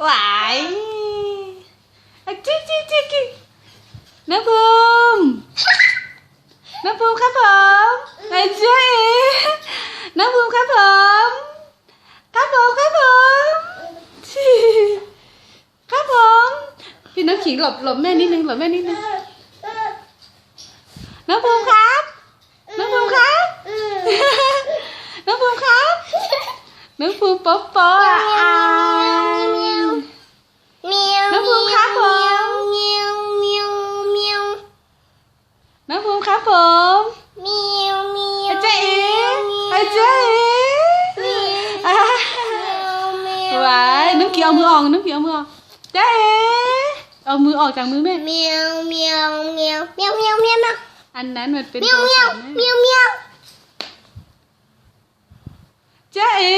หวายอะจิ๊กจิ๊กจิ๊กจิ๊กน้ำภูมิน้ำภูมิครับผมไอ้เจ๊น้ำภูมิครับผมครับผมครับผมครับผมพี่น้ำขิงหลบหลบแม่นิดนึงหลบแม่นิดนึงน้ำภูมิครับน้องภูมิครับน้องภูมิครับน้องภูมิโป๊ะโป๊ะอะอะ เกียวเอามือออกน้องเกียวเอามือออกเจ๊เอ๋เอามือออกจากมือแม่เมียวเมียวเมียวเมียวเมียวเมียวเมียวอันนั้นมันเป็นเมียวโทรเมียศัวพท์แม่เมียวเมียวเจ๊เอ๋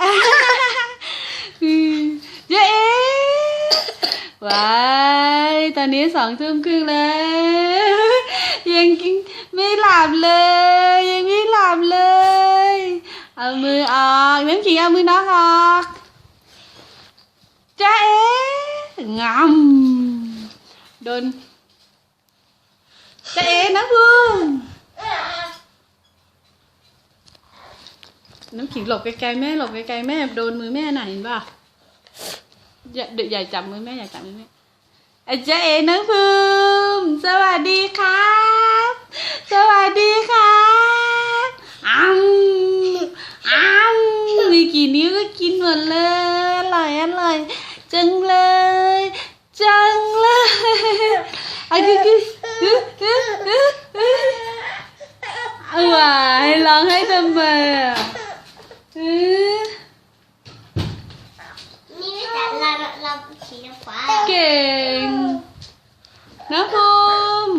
อะอืมเจ๊เอ๋ไว้ตอนนี้สองทุ่มครึ่งแล้วยังกินไม่หลับเลย ยังไม่หลับเลย เอามือออกน้ำขิงเอามือน้องออก เจ๊เอ๋งำโดนเจ๊เอ๋น้ำพุงน้ำขิงหลบไกลๆแม่หลบไกลๆแม่โดนมือแม่หน่อยเห็นป่ะอย่าเดี๋ยวอย่าจับมือแม่อย่าจับมือแม่อาจารย์เอ๋น้ำพุงสวัสดีครับ สวัสดีครับอ้ำอ้ำมีกี่นิ้วก็กินหมดเลย จังเลย จังเลยอะคือคือเอาหวายร้องให้ทำไมอะเออนี่ไม่แต่เราเราสีฟ้าเก่งน้ำภูม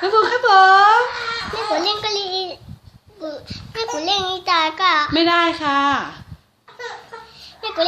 น้ำภูมิครับผมไม่ผมเล่นก็ลีไม่ผมเล่นนี่ตาก็ไม่ได้ค่ะ